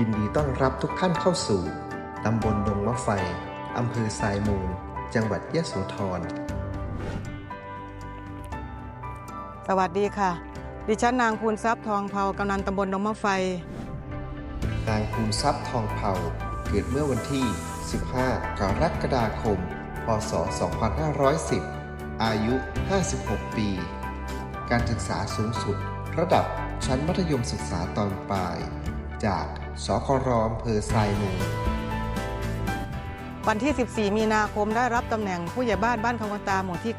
ยินดีต้อนรับทุกท่านเข้าสู่ ตำบลดงมะไฟ อำเภอสายมูล จังหวัดยะโสธร สวัสดีค่ะ ดิฉันนางภูนทรัพย์ทองเผากำนันตำบลดงมะไฟ นางภูนทรัพย์ทองเผ่าเกิดเมื่อวันที่ 15 กรกฎาคม พศ 2510 อายุ 56 ปี การศึกษาสูงสุด ระดับชั้นมัธยมศึกษาตอนปลาย จาก สครอำเภอทรายมูลวันที่ 14 มีนาคมได้รับตำแหน่งผู้ใหญ่บ้านบ้านคำวันตาหมู่ที่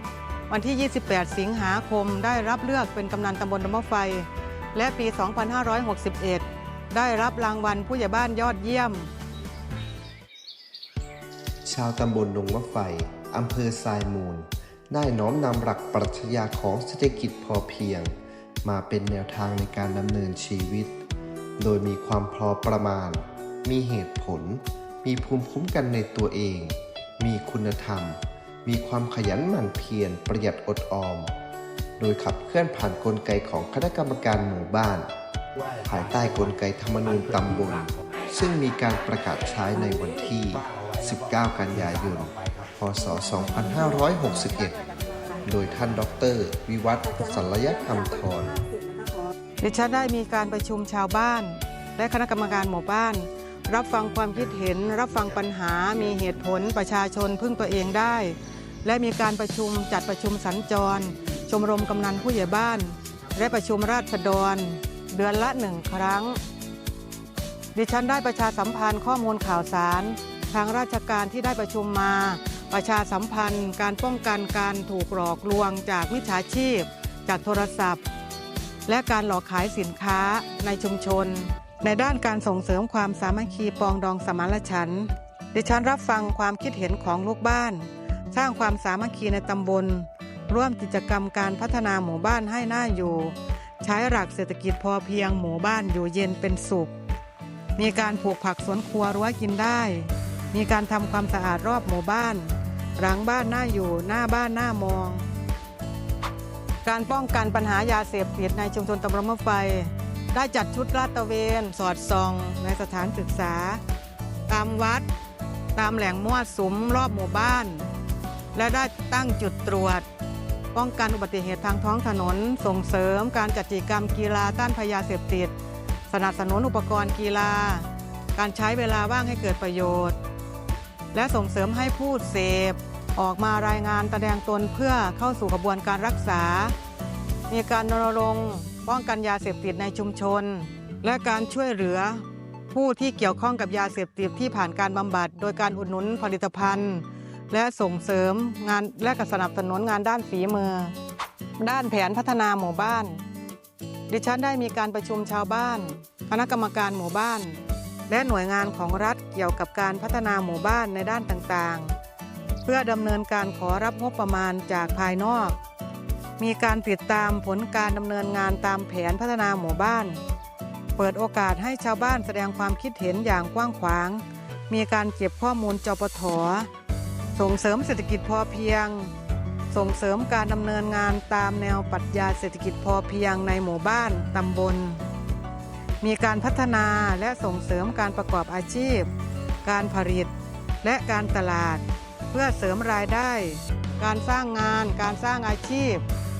9 วันที่ 28 สิงหาคมได้รับเลือกเป็นกำนันตำบลดงมะไฟ และปี 2561 ได้รับรางวัลผู้ใหญ่บ้านยอดเยี่ยม ชาวตำบลดงมะไฟอำเภอทรายมูล ได้น้อมนำหลักปรัชญาของเศรษฐกิจพอเพียง มาเป็นแนวทางในการดำเนินชีวิต โดยมีความพอประมาณ มีเหตุผล มีภูมิคุ้มกันในตัวเอง มีคุณธรรม มีความขยันหมั่นเพียรประหยัดอดออม โดยขับเคลื่อนผ่านนกลไกของคณะกรรมการหมู่บ้าน ภายใต้กลไกธรรมนูญตำบล ซึ่งมีการประกาศใช้ในวันที่ 19 กันยายน พศ 2561 โดยท่านดร วิวัฒน์สัลยธรรมทร ดิฉันได้มีการประชุมชาวบ้าน และคณะกรรมการหมู่บ้าน รับฟังความคิดเห็น รับฟังปัญหา มีเหตุผลประชาชนพึ่งตัวเองได้ และมีการประชุมจัดประชุมสัญจร ชมรมกำนันผู้ใหญ่บ้าน และประชุมราษฎร เดือนละหนึ่งครั้ง ดิฉันได้ประชาสัมพันธ์ข้อมูลข่าวสาร ทางราชการที่ได้ประชุมมา ประชาสัมพันธ์ การป้องกันการถูกหลอกลวงจากมิจฉาชีพ จากโทรศัพท์ และการหลอกขายสินค้าในชุมชน ในด้านการส่งเสริมความสามัคคีปองดองสมานฉันท์ดิฉันรับฟังความคิดเห็นของลูกบ้าน สร้างความสามัคคีในตำบล ร่วมกิจกรรมการพัฒนาหมู่บ้านให้น่าอยู่ ใช้หลักเศรษฐกิจพอเพียงหมู่บ้านอยู่เย็นเป็นสุข มีการปลูกผักสวนครัวรั้วกินได้ มีการทำความสะอาดรอบหมู่บ้าน หลังบ้านน่าอยู่หน้าบ้านหน่ามอง การป้องกันปัญหายาเสพติดในชุมชนตำบลมะไฟ ได้จัดชุดลาดตระเวน สอดส่อง ในสถานศึกษา ตามวัด ตามแหล่งมั่วสุมรอบหมู่บ้าน และได้ตั้งจุดตรวจ ป้องกันอุบัติเหตุทางท้องถนน ส่งเสริมการจัดกิจกรรมกีฬาต้านพยาเสพติด สนับสนุนอุปกรณ์กีฬา การใช้เวลาว่างให้เกิดประโยชน์ และส่งเสริมให้ผู้เสพ ออกมารายงานแสดงตนเพื่อเข้าสู่กระบวนการรักษา มีการรณรงค์ป้องกันยาเสพติดในชุมชน และการช่วยเหลือ ผู้ที่เกี่ยวข้องกับยาเสพติดที่ผ่านการบำบัด โดยการอุดหนุนผลิตภัณฑ์ และส่งเสริมงานและกสนับสนุนงานด้านฝีมือ ด้านแผนพัฒนาหมู่บ้าน ดิฉันได้มีการประชุมชาวบ้าน คณะกรรมการหมู่บ้าน และหน่วยงานของรัฐเกี่ยวกับการพัฒนาหมู่บ้านในด้านต่างๆ พื่อดำเนินการขอรับงบประมาณจากภายนอก มีการติดตามผลการดำเนินงานตามแผนพัฒนาหมู่บ้าน เปิดโอกาสให้ชาวบ้านแสดงความคิดเห็นอย่างกว้างขวาง มีการเก็บข้อมูลจปทส่งเสริมเศรษฐกิจพอเพียง ส่งเสริมการดำเนินงานตามแนวปรัชญาเศรษฐกิจพอเพียงในหมู่บ้านตำบล มีการพัฒนาและส่งเสริมการประกอบอาชีพ การผลิต และการตลาด เพื่อเสริมรายได้ การสร้างงาน การสร้างอาชีพ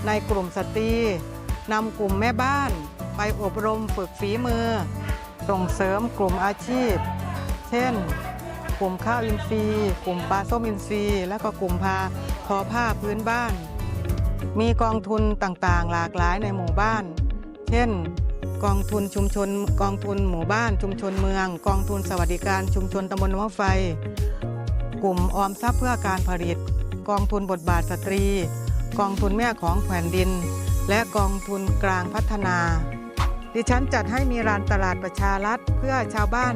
ในกลุ่มสตรีนำกลุ่มแม่บ้าน ไปอบรมฝึกฝีมือ ส่งเสริมกลุ่มอาชีพ เช่น กลุ่มข้าวอินทรีย์ กลุ่มปลาส้มอินทรีย์ และก็กลุ่มพาทอผ้าพื้นบ้าน มีกองทุนต่างๆ หลากหลายในหมู่บ้าน เช่นกองทุนชุมชน กองทุนหมู่บ้านชุมชนเมือง กองทุนสวัสดิการชุมชนตำบลมะไฟ กลุ่มออมทรัพย์เพื่อการผลิต กองทุนบทบาทสตรี กองทุนแม่ของแผ่นดิน และกองทุนกลางพัฒนา ดิฉันจัดให้มีร้านตลาดประชารัฐเพื่อชาวบ้าน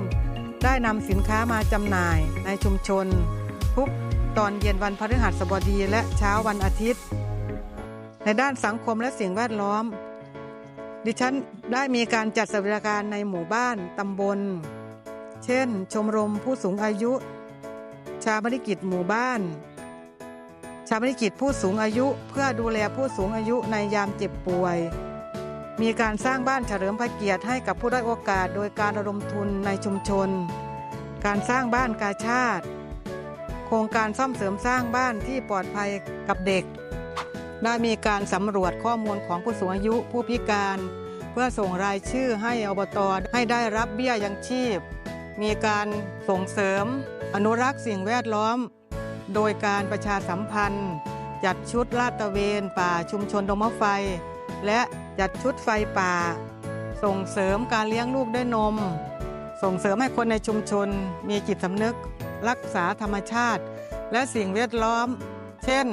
ได้นำสินค้ามาจำหน่ายในชุมชน ทุกตอนเย็นวันพฤหัสบดีและเช้าวันอาทิตย์ ในด้านสังคมและสิ่งแวดล้อม ดิฉันได้มีการจัดสวัสดิการในหมู่บ้านตำบล เช่น ชมรมผู้สูงอายุ ชาบริกิจหมู่บ้าน ชาบริกิจผู้สูงอายุเพื่อดูแลผู้สูงอายุในยามเจ็บป่วย มีการสร้างบ้านเฉลิมพระเกียรติให้กับผู้ได้อยโอกาส โดยการระดมทุนในชุมชน การสร้างบ้านกาชาติ โครงการซ่อมเสริมสร้างบ้านที่ปลอดภัยกับเด็ก ได้มีการสำรวจข้อมูลของผู้สูงอายุผู้พิการเพื่อส่งรายชื่อให้อบตให้ได้รับเบี้ยยังชีพ มีการส่งเสริม อนุรักษ์สิ่งแวดล้อม โดยการประชาสัมพันธ์ จัดชุดลาดตระเวนป่าชุมชนดงมะไฟ และจัดชุดไฟป่า ส่งเสริมการเลี้ยงลูกด้วยนม ส่งเสริมให้คนในชุมชน มีจิตสำนึก รักษาธรรมชาติ และสิ่งแวดล้อม เช่น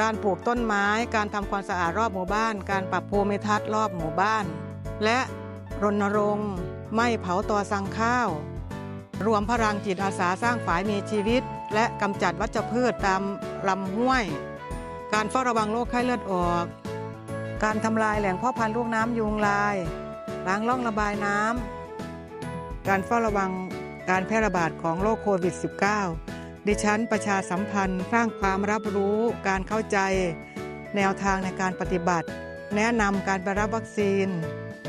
การปลูกต้นไม้ การทำความสะอาดรอบหมู่บ้าน การปรับภูมิทัศน์รอบหมู่บ้าน และรณรงค์ ไม่เผาตอสังข้าว รวมพลังจิตอาสาสร้างฝายมีชีวิต และกำจัดวัชพืชตามลำห้วย การเฝ้าระวังโรคไข้เลือดออก การทำลายแหล่งพาะพันธุ์ลูกน้ำยุงลาย ล้างร่องระบายน้ำ การเฝ้าระวังการแพร่ระบาดของโรคโควิด -19 ดิฉันประชาสัมพันธ์สร้างความรับรู้การเข้าใจ แนวทางในการปฏิบัติ แนะนำการไปรับวัคซีน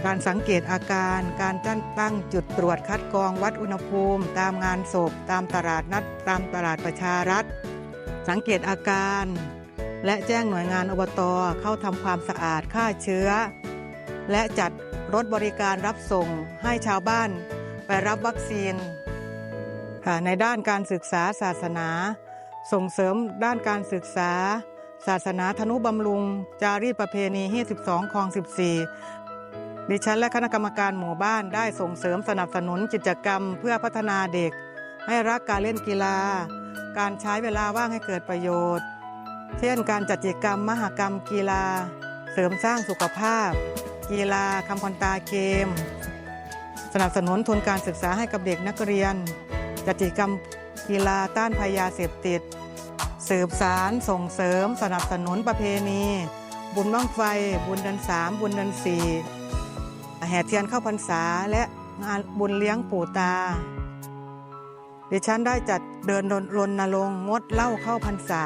การสังเกตอาการ การตั้งจุดตรวจคัดกรองวัดอุณหภูมิ ตามงานศพ ตามตลาดนัด ตามตลาดประชารัฐ สังเกตอาการ และแจ้งหน่วยงานอบตเข้าทำความสะอาดฆ่าเชื้อ และจัดรถบริการรับส่งให้ชาวบ้านไปรับวัคซีนค่ะในด้านการศึกษาศาสนา ส่งเสริมด้านการศึกษา ศาสนาธนุบำรุง จารีตประเพณีที่12คลอง 14 ดิฉันและคณะกรรมการหมู่บ้านได้ส่งเสริมสนับสนุนกิจกรรม เพื่อพัฒนาเด็ก ให้รักการเล่นกีฬา การใช้เวลาว่างให้เกิดประโยชน์ เช่น การจัดกิจกรรมมหกรรมกีฬา เสริมสร้างสุขภาพ กีฬาคำพนตาเกม สนับสนุนทุนการศึกษาให้กับเด็กนักเรียน จัดกิจกรรมกีฬาต้านภัยยาเสพติด สืบสารส่งเสริม สนับสนุนประเพณี บุญบ้างไฟ บุญเดือนสามบุญเดือนสี่ แห่เทียนเข้าพรรษาและงานบุญเลี้ยงปู่ตา ดิฉันได้จัดเดินรณรงค์งดเหล้าเข้าพรรษา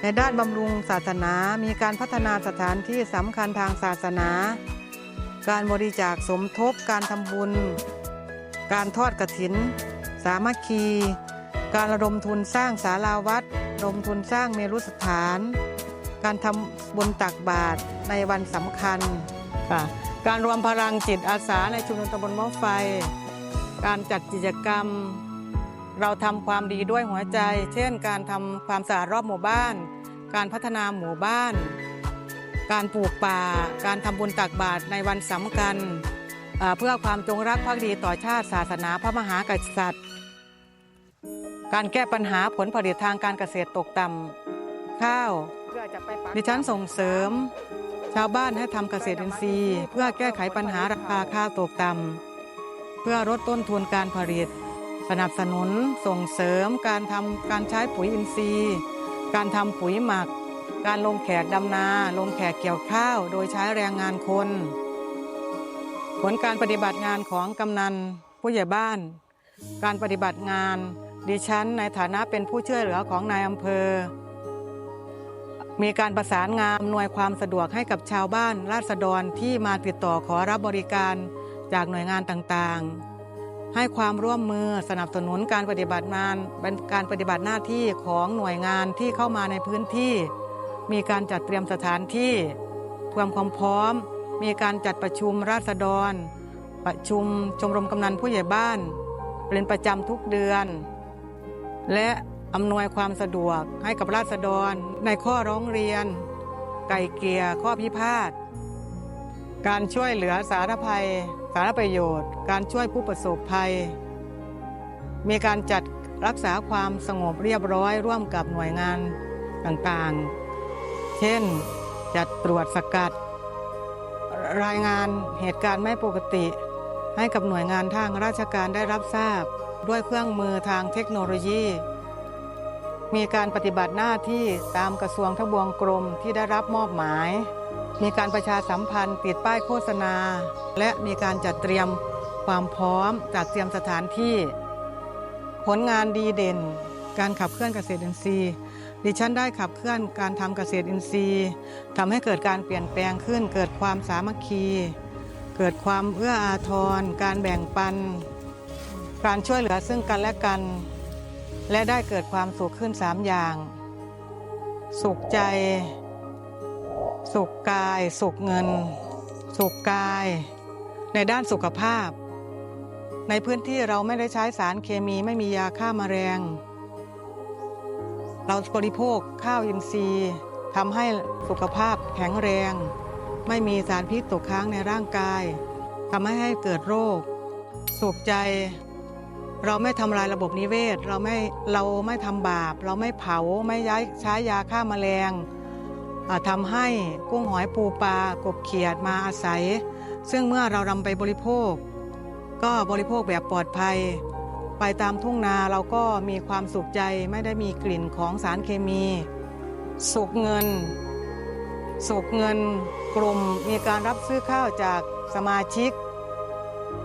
ในด้านบำรุงศาสนามีการพัฒนาสถานที่สำคัญทางศาสนา การบริจาคสมทบการทำบุญ การทอดกระถิน สามัคคี การระดมทุนสร้างศาลาวัดระดมทุนสร้างเมรุสถาน การทำบุญตักบาตรในวันสำคัญค่ะ การรวมพลังจิตอาสาในชุมชนตำบลหม้อไฟ การจัดกิจกรรม เราทำความดีด้วยหัวใจ เช่น การทำความสะอาดรอบหมู่บ้าน การพัฒนาหมู่บ้าน การปลูกป่า การทำบุญตักบาตรในวันสำคัญอ่าเพื่อความจงรักภักดีต่อชาติศาสนาพระมหากษัตริย์ การแก้ปัญหาผลผลิตทางการเกษตรตกต่ำข้าว ดิฉันส่งเสริม ชาวบ้านให้ทำเกษตรอินทรีย์ เพื่อแก้ไขปัญหาราคาข้าวตกต่ำเพื่อลดต้นทุนการผลิต สนับสนุนส่งเสริมการทำการใช้ปุ๋ยอินทรีย์ การทำปุ๋ยหมัก การลงแขกดำนา ลงแขกเกี่ยวข้าว โดยใช้แรงงานคน ผลการปฏิบัติงานของกำนันผู้ใหญ่บ้าน การปฏิบัติงานดิฉันในฐานะเป็นผู้ช่วยเหลือของนายอำเภอ มีการประสานงานอำนวยความสะดวกให้กับชาวบ้านราษฎรที่มาติดต่อขอรับบริการจากหน่วยงานต่างๆ ให้ความร่วมมือสนับสนุนการปฏิบัติงานเป็นการปฏิบัติหน้าที่ของหน่วยงานที่เข้ามาในพื้นที่ มีการจัดเตรียมสถานที่ความความพร้อม มีการจัดประชุมราษฎร ประชุมชมรมกำนันผู้ใหญ่บ้าน เป็นประจำทุกเดือน และ อำนวยความสะดวกให้กับราษฎร ในข้อร้องเรียน ไก่เกียข้อพิพาทการช่วยเหลือสาธารณภัย สาธารณประโยชน์ การช่วยผู้ประสบภัย มีการจัดรักษาความสงบเรียบร้อยร่วมกับหน่วยงานต่างๆ เช่น จัดตรวจสกัด รายงานเหตุการณ์ไม่ปกติ ให้กับหน่วยงานทางราชการได้รับทราบ ด้วยเครื่องมือทางเทคโนโลยี มีการปฏิบัติหน้าที่ตามกระทรวงทบวงกรมที่ได้รับมอบหมาย มีการประชาสัมพันธ์ติดป้ายโฆษณา และมีการจัดเตรียมความพร้อมจัดเตรียมสถานที่ ผลงานดีเด่น การขับเคลื่อนเกษตรอินทรีย์ ดิฉันได้ขับเคลื่อนการทำเกษตรอินทรีย์ทำให้เกิดการเปลี่ยนแปลงขึ้น เกิดความสามัคคี เกิดความเอื้ออาทร การแบ่งปัน การช่วยเหลือซึ่งกันและกัน และได้เกิดความสุขขึ้นสามอย่าง สุขใจ สุขกาย สุขเงิน สุขกาย ในด้านสุขภาพ ในพื้นที่เราไม่ได้ใช้สารเคมีไม่มียาฆ่ามาแมลงเราบริโภคข้าวอินทรีย์ทำให้สุขภาพแข็งแรง ไม่มีสารพิษตกค้างในร่างกายทำให้ให้เกิดโรค สุขใจ เราไม่ทำลายระบบนิเวศ เราไม่เราไม่ทำบาป เราไม่เผาไม่ย้ายใช้ยาฆ่าแมลงอ่าทำให้กุ้งหอยปูปลากบเขียดมาอาศัย ซึ่งเมื่อเรานำไปบริโภค ก็บริโภคแบบปลอดภัย ไปตามทุ่งนาเราก็มีความสุขใจไม่ได้มีกลิ่นของสารเคมี สุกเงิน สุกเงินกลุ่มมีการรับซื้อข้าวจากสมาชิก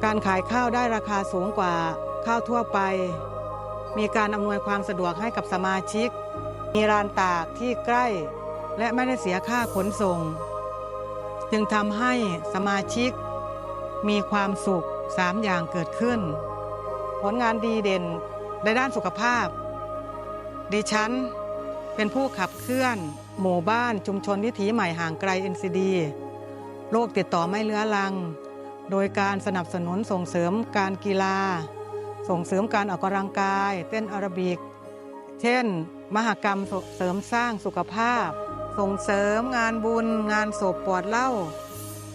การขายข้าวได้ราคาสูงกว่า ข้าวทั่วไป มีการอำนวยความสะดวกให้กับสมาชิก มีร้านตากที่ใกล้ และไม่ได้เสียค่าขนส่ง จึงทำให้สมาชิก มีความสุขสามอย่างเกิดขึ้น ผลงานดีเด่นในด้านสุขภาพ ดิฉันเป็นผู้ขับเคลื่อน หมู่บ้านชุมชนวิถีใหม่ห่างไกล NCD โรคติดต่อไม่เลื้อรัง โดยการสนับสนุนส่งเสริมการกีฬา ส่งเสริมการออกกำลังกาย เต้นอาราบิก เช่น มหกรรมเสริมสร้างสุขภาพ ส่งเสริมงานบุญ งานศพปลอดเหล้า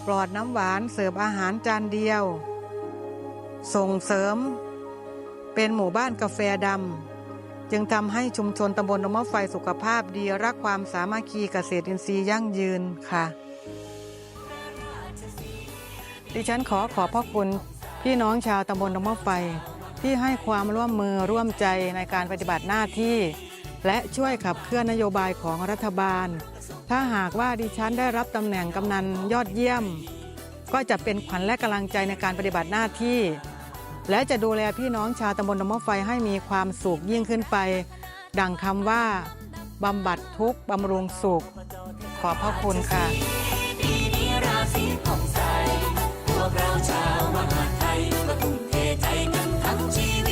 ปลอดน้ำหวานเสิร์ฟอาหารจานเดียว ส่งเสริม เป็นหมู่บ้านกาแฟดำจึงทำให้ชุมชนตำบลนมะไฟสุขภาพดีรักความสามัคคีเกษตรอินทรีย์ยั่งยืนค่ะ ดิฉันขอขอบพระคุณพี่น้องชาวตำบลนมะไฟ ที่ให้ความร่วมมือร่วมใจในการปฏิบัติหน้าที่ และช่วยขับเคลื่อนนโยบายของรัฐบาล ถ้าหากว่าดิฉันได้รับตำแหน่งกำนันยอดเยี่ยม ก็จะเป็นขวัญและกำลังใจในการปฏิบัติหน้าที่ และจะดูแลพี่น้องชาวตำบลนมไฟให้มีความสุขยิ่งขึ้นไป ดังคำว่าบำบัดทุกข์บำรุงสุข ขอบพระคุณค่ะพวกเราชาวมหาไทยก็ทุ่มเท ใจกันทั้งชี